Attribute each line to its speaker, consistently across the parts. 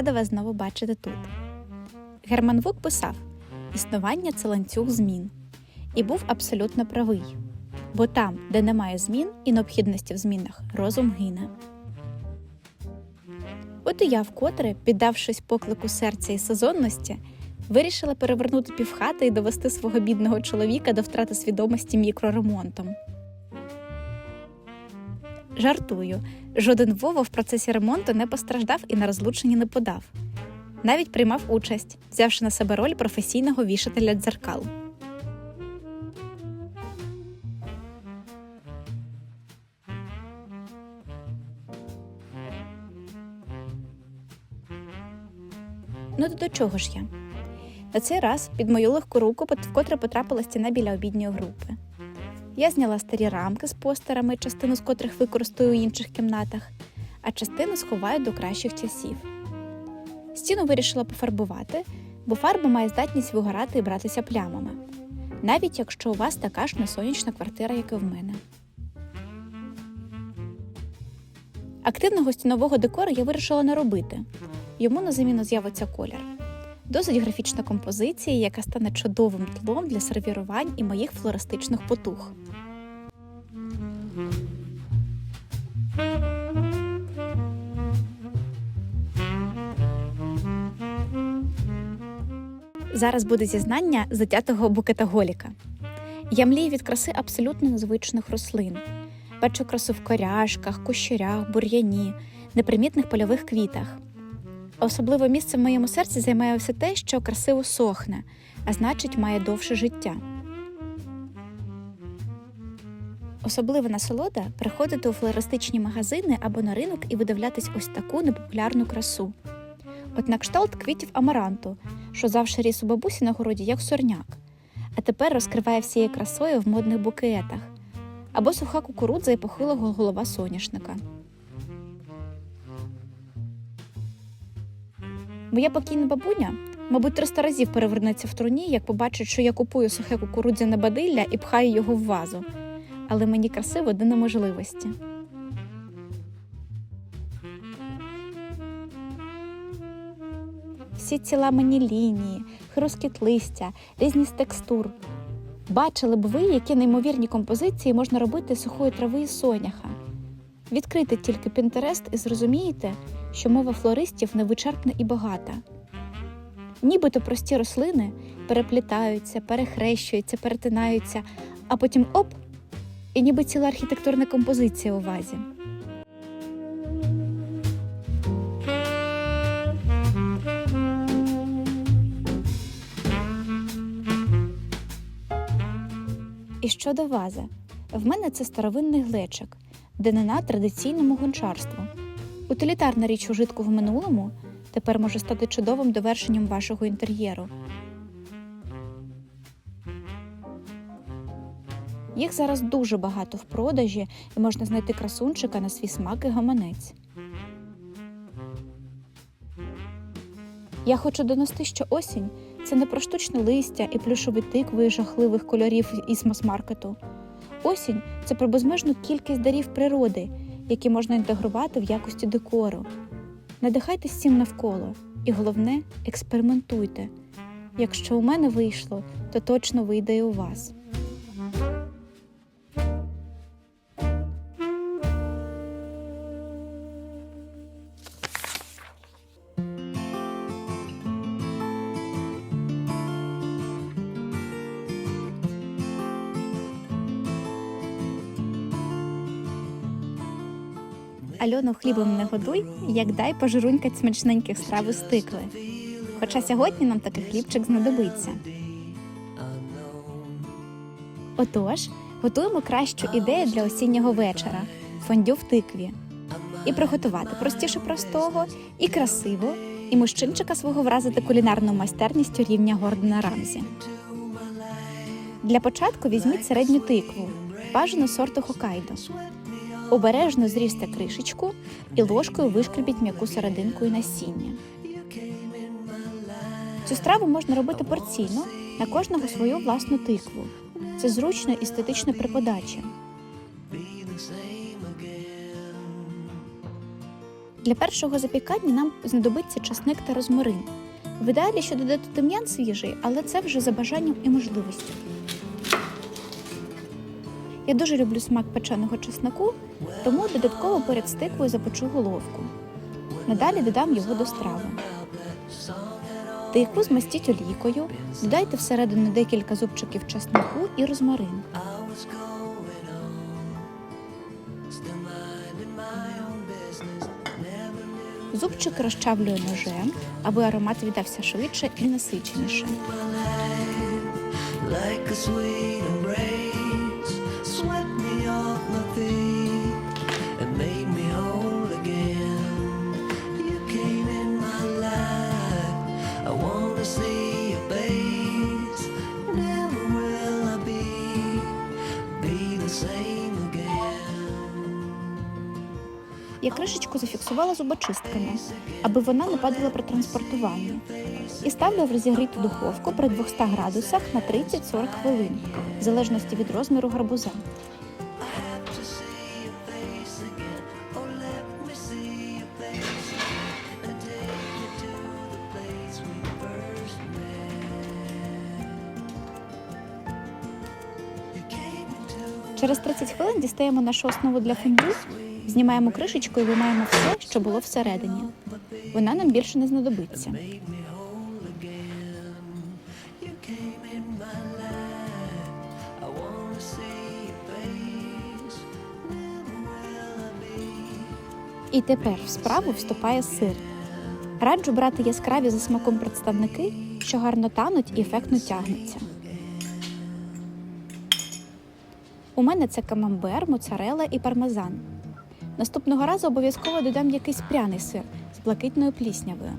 Speaker 1: Рада вас знову бачити тут. Герман Вук писав: існування це ланцюг змін. І був абсолютно правий. Бо там, де немає змін і необхідності в змінах, розум гине. От і я вкотре, піддавшись поклику серця і сезонності, вирішила перевернути півхати і довести свого бідного чоловіка до втрати свідомості мікроремонтом. Жартую, жоден Вова в процесі ремонту не постраждав і на розлучення не подав. Навіть приймав участь, взявши на себе роль професійного вішателя дзеркал. Ну то до чого ж я? На цей раз під мою легку руку вкотре потрапила стіна біля обідньої групи. Я зняла старі рамки з постерами, частину з котрих використаю у інших кімнатах, а частину сховаю до кращих часів. Стіну вирішила пофарбувати, бо фарба має здатність вигорати і братися плямами, навіть якщо у вас така ж несонячна квартира, як і в мене. Активного стінового декору я вирішила не робити. Йому на заміну з'явиться колір. Досить графічна композиція, яка стане чудовим тлом для сервірувань і моїх флористичних потух. Зараз буде зізнання затятого букетоголіка. Я млію від краси абсолютно незвичних рослин. Бачу красу в коряшках, кущурях, бур'яні, непримітних польових квітах. Особливе місце в моєму серці займає все те, що красиво сохне, а значить, має довше життя. Особлива насолода приходити у флористичні магазини або на ринок і видивлятись ось таку непопулярну красу. От на кшталт квітів амаранту, що завжди ріс у бабусі на городі, як сорняк, а тепер розкриває всією красою в модних букетах, або суха кукурудза і похилого голова соняшника. Моя покійна бабуня, мабуть, 300 разів перевернеться в труні, як побачить, що я купую сухе кукурудзяне бадилля і пхаю його в вазу. Але мені красиво до неможливості. Всі ці ламані лінії, хрускіт листя, різність текстур. Бачили б ви, які неймовірні композиції можна робити з сухої трави і соняха. Відкрийте тільки Pinterest і зрозумієте, що мова флористів невичерпна і багата. Нібито прості рослини переплітаються, перехрещуються, перетинаються, а потім оп, і ніби ціла архітектурна композиція у вазі. І щодо вази, в мене це старовинний глечик, данина традиційному гончарству. Утилітарна річ ужитку в минулому тепер може стати чудовим довершенням вашого інтер'єру. Їх зараз дуже багато в продажі і можна знайти красунчика на свій смак і гаманець. Я хочу донести, що осінь це не про штучне листя і плюшові тикви жахливих кольорів із мас-маркету. Осінь це про безмежну кількість дарів природи, які можна інтегрувати в якості декору. Надихайтесь всім навколо, і головне експериментуйте. Якщо у мене вийшло, то точно вийде і у вас. Альону хлібом не годуй, як дай пожрунькать смачненьких страв із тикви. Хоча сьогодні нам такий хлібчик знадобиться. Отож, готуємо кращу ідею для осіннього вечора фондю в тикві. І приготувати простіше простого, і красиво, і мужчинчика свого вразити кулінарною майстерністю рівня Гордона Рамзі. Для початку візьміть середню тикву, бажану сорту Хокайдо. Обережно зрізьте кришечку і ложкою вишкребіть м'яку серединку і насіння. Цю страву можна робити порційно на кожного свою власну тикву. Це зручно і естетично при подачі. Для першого запікання нам знадобиться часник та розмарин. В ідеалі ще додати тим'ян свіжий, але це вже за бажанням і можливістю. Я дуже люблю смак печеного чеснику, тому додатково перед стиквою запечу головку. Надалі додам його до страви. Тикву змастіть олійкою, додайте всередину декілька зубчиків чеснику і розмарин. Зубчик розчавлюю ножем, аби аромат віддався швидше і насиченіше. Я кришечку зафіксувала зубочистками, аби вона не падала при транспортуванні. І ставлю в розігріту духовку при 200 градусах на 30-40 хвилин, в залежності від розміру гарбуза. Через 30 хвилин дістаємо нашу основу для фондю, знімаємо кришечку і виймаємо все, що було всередині. Вона нам більше не знадобиться. І тепер в справу вступає сир. Раджу брати яскраві за смаком представники, що гарно тануть і ефектно тягнуться. У мене це камамбер, моцарела і пармезан. Наступного разу обов'язково додам якийсь пряний сир з блакитною пліснявою.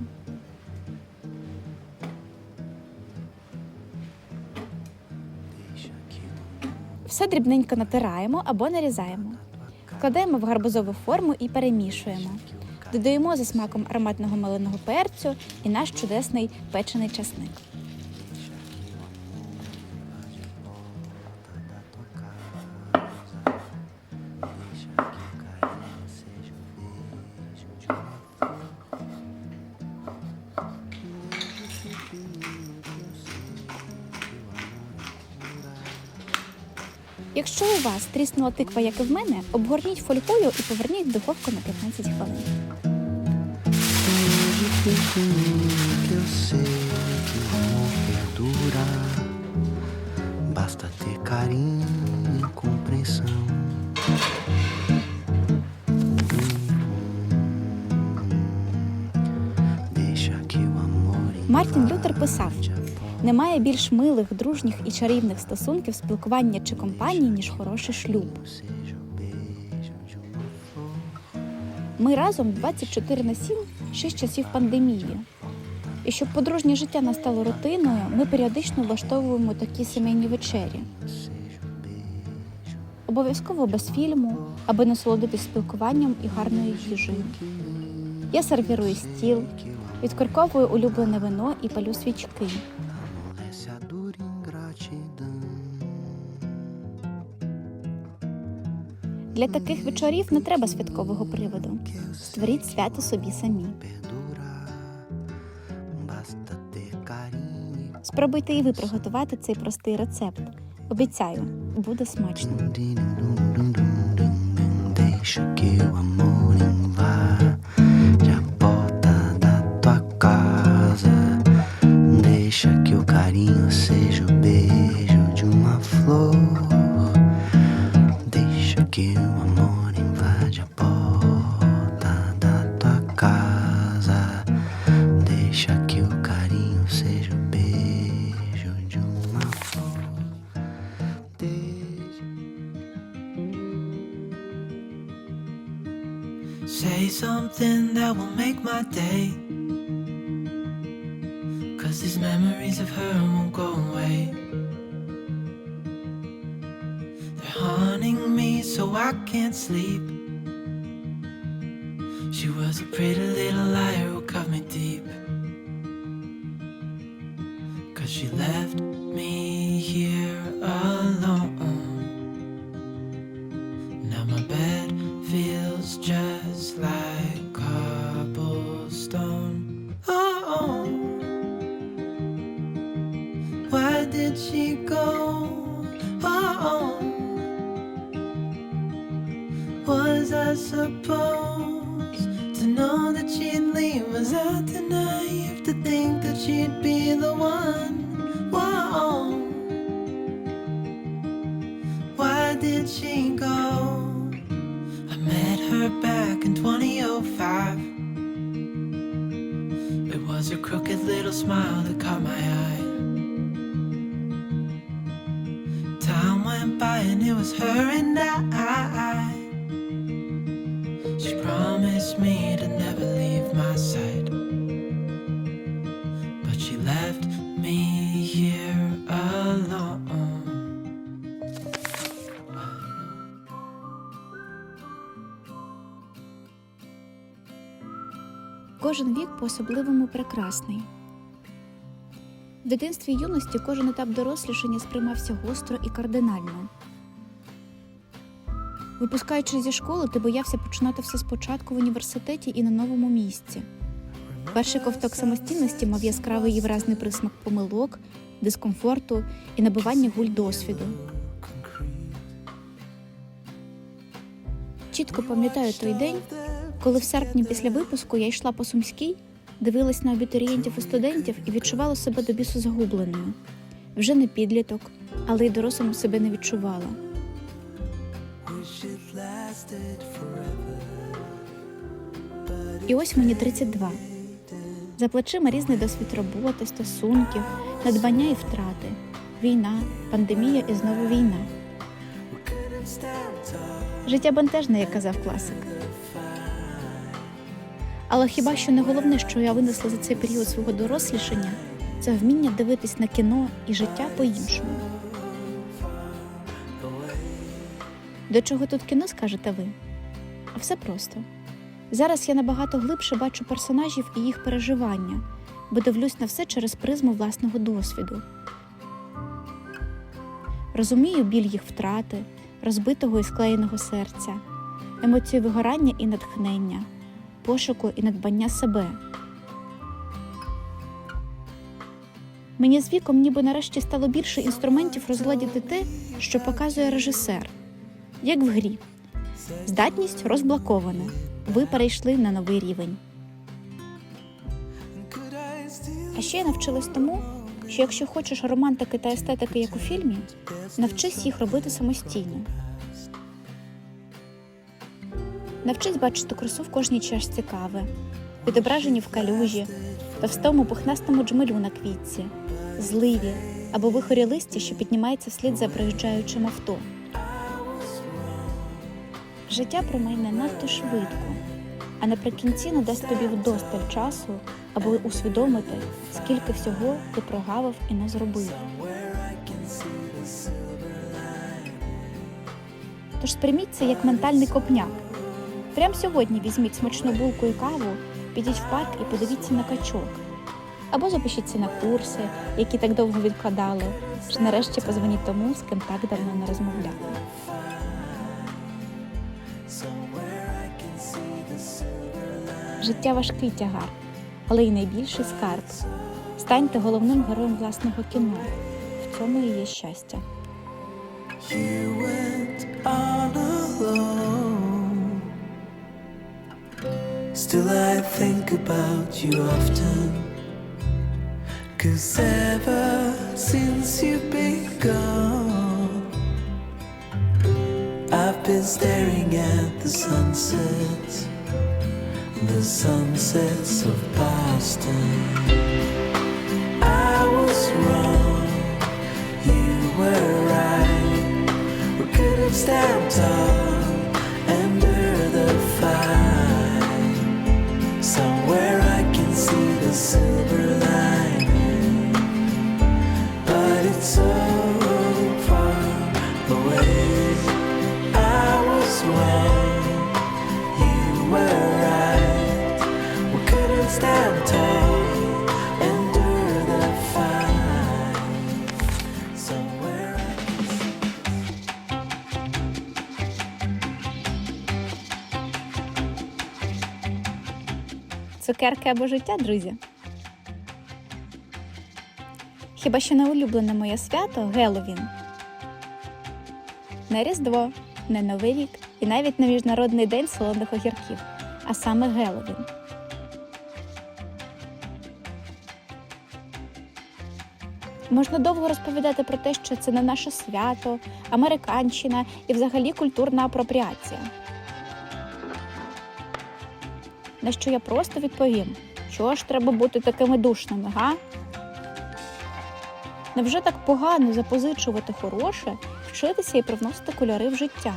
Speaker 1: Все дрібненько натираємо або нарізаємо. Вкладаємо в гарбузову форму і перемішуємо. Додаємо за смаком ароматного меленого перцю і наш чудесний печений часник. Якщо у вас тріснула тиква, як і в мене, обгорніть фольгою і поверніть в духовку на 15 хвилин.
Speaker 2: e
Speaker 1: Мартін Лютер писав: немає більш милих, дружніх і чарівних стосунків спілкування чи компанії, ніж хороший шлюб. Ми разом 24 на 7 ще з часів пандемії. І щоб подружнє життя не стало рутиною, ми періодично влаштовуємо такі сімейні вечері. Обов'язково без фільму, аби насолодитись спілкуванням і гарною їжею. Я сервірую стіл, відкорковую улюблене вино і палю свічки. Для таких вечорів не треба святкового приводу. Створіть свято собі самі. Спробуйте і ви приготувати цей простий рецепт. Обіцяю, буде смачно.
Speaker 2: Deixa que o amor invade a porta da tua casa. Say something that will make my day. Cause these memories of her won't go away. They're haunting me so I can't sleep. She was a pretty little liar who cut me deep. Cause she left me here alone. I supposed to know that she'd leave? Was I too naive to think that she'd be the one? Whoa. Why did she go? I met her back in 2005. It was her crooked little smile that caught my eye. Time went by and it was her and I. she left me here alone.
Speaker 1: Кожен вік по-особливому прекрасний. В дитинстві й юності кожен етап дорослішання сприймався гостро і кардинально. Випускаючись зі школи, ти боявся починати все спочатку в університеті і на новому місці. Перший ковток самостійності мав яскравий і вразний присмак помилок, дискомфорту і набивання гуль досвіду. Чітко пам'ятаю той день, коли в серпні після випуску я йшла по Сумській, дивилась на абітурієнтів і студентів і відчувала себе до бісу загубленою. Вже не підліток, але й дорослим себе не відчувала. І ось мені 32. За плечима різний досвід роботи, стосунків, надбання і втрати, війна, пандемія і знову війна. Життя бентежне, як казав класик. Але хіба що не головне, що я винесла за цей період свого дорослішання, це вміння дивитись на кіно і життя по-іншому. До чого тут кіно, скажете ви? А все просто. Зараз я набагато глибше бачу персонажів і їх переживання, бо дивлюсь на все через призму власного досвіду. Розумію біль їх втрати, розбитого і склеєного серця, емоції вигорання і натхнення, пошуку і надбання себе. Мені з віком ніби нарешті стало більше інструментів розгладіти те, що показує режисер, як в грі. Здатність розблокована. Ви перейшли на новий рівень. А ще я навчилась тому, що якщо хочеш романтики та естетики, як у фільмі, навчись їх робити самостійно. Навчись бачити красу в кожній чашці кави, відображені в калюжі, товстому пухнастому джмелю на квітці, зливі або вихорі листя, що піднімається вслід за проїжджаючим авто. Життя промайне надто швидко, а наприкінці надасть тобі вдосталь часу, аби усвідомити, скільки всього ти прогавив і не зробив. Тож сприйміть це як ментальний копняк. Прямо сьогодні візьміть смачну булку і каву, підіть в парк і подивіться на качок. Або запишіться на курси, які так довго відкладали, чи нарешті позвоніть тому, з ким так давно не розмовляли. Життя важкий тягар, але й найбільший скарб. Станьте головним героєм власного кіно. В цьому і є щастя.
Speaker 2: Still, I think about you often. Cause ever since you've been gone, I've been staring at the sunsets, the sunsets of Boston. I was wrong, you were right. We could have stand tall
Speaker 1: Цукерки або життя, друзі. Хіба що не улюблене моє свято Геловін. Не Різдво, на Новий рік і навіть на Міжнародний день солоних огірків, а саме Геловін. Можна довго розповідати про те, що це не наше свято, американщина і взагалі культурна апропріація. На що я просто відповім, чого ж треба бути такими душними, га? Невже так погано запозичувати хороше, вчитися і привносити кольори в життя?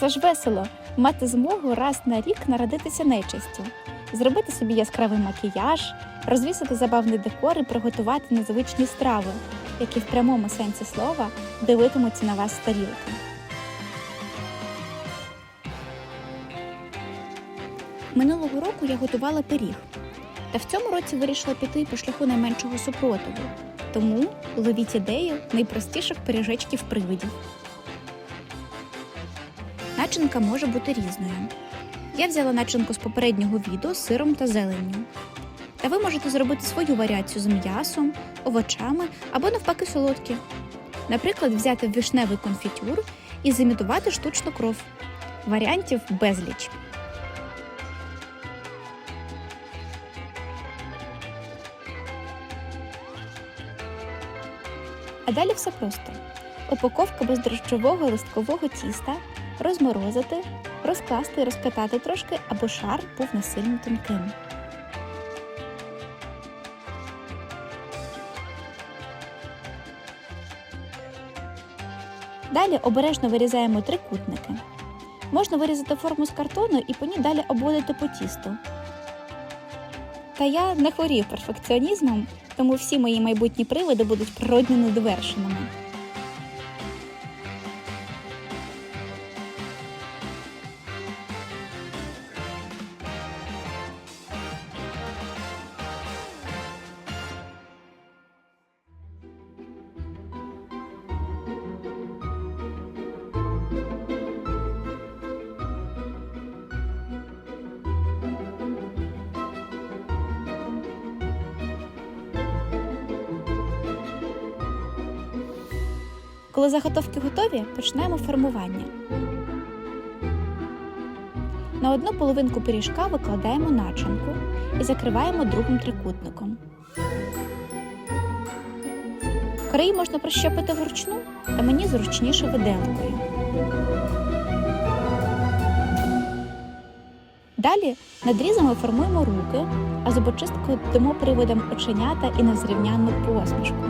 Speaker 1: Це ж весело мати змогу раз на рік народитися нечистю, зробити собі яскравий макіяж, розвісити забавний декор і приготувати незвичні страви, які в прямому сенсі слова дивитимуться на вас тарілки. Минулого року я готувала пиріг, та в цьому році вирішила піти по шляху найменшого супротиву. Тому ловіть ідею найпростіших пиріжечків привидів. Начинка може бути різною. Я взяла начинку з попереднього відео з сиром та зеленню. Та ви можете зробити свою варіацію з м'ясом, овочами або навпаки солодкі. Наприклад, взяти вишневий конфітюр і зімітувати штучну кров. Варіантів безліч. А далі все просто. Упаковка бездрожджового листкового тіста, розморозити, розкласти і розкатати трошки, аби шар був не сильно тонким. Далі обережно вирізаємо трикутники. Можна вирізати форму з картону і по ній далі обводити по тісту. Та я не хворію перфекціонізмом, тому всі мої майбутні привиди будуть природньо недовершеними. Коли заготовки готові, починаємо формування. На одну половинку пиріжка викладаємо начинку і закриваємо другим трикутником. Краї можна прищепити вручну, та мені зручніше виделкою. Далі надрізами формуємо руки, а зубочисткою додамо приводам оченята і незрівнянну посмішку.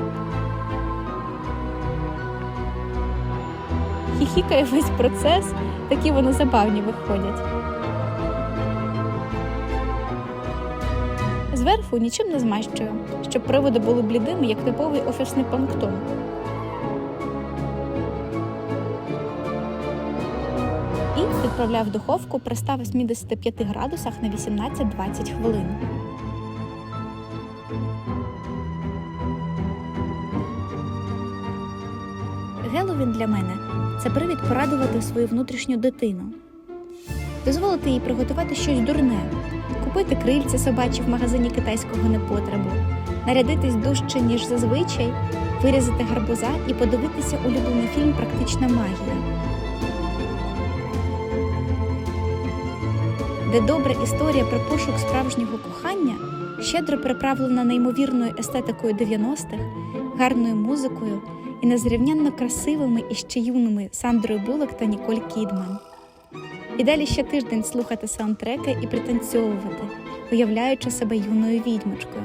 Speaker 1: Хіхікає весь процес, такі вони забавні виходять. Зверху нічим не змащую, щоб приводи були блідими, як типовий офісний планктон. І відправляю в духовку при 185 градусах на 18-20 хвилин. Геловін для мене це привід порадувати свою внутрішню дитину, дозволити їй приготувати щось дурне, купити крильця собачі в магазині китайського непотребу, нарядитись дужче, ніж зазвичай, вирізати гарбуза і подивитися улюблений фільм Практична магія. Де добра історія про пошук справжнього кохання щедро приправлена неймовірною естетикою 90-х, гарною музикою і незрівнянно красивими і ще юними Сандрою Буллок та Ніколь Кідман. І далі ще тиждень слухати саундтреки і пританцьовувати, уявляючи себе юною відьмочкою.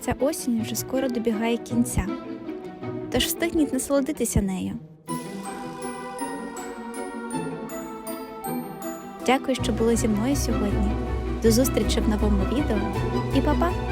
Speaker 1: Ця осінь вже скоро добігає кінця тож встигніть насолодитися нею. Дякую, що були зі мною сьогодні. До зустрічі в новому відео і па-па!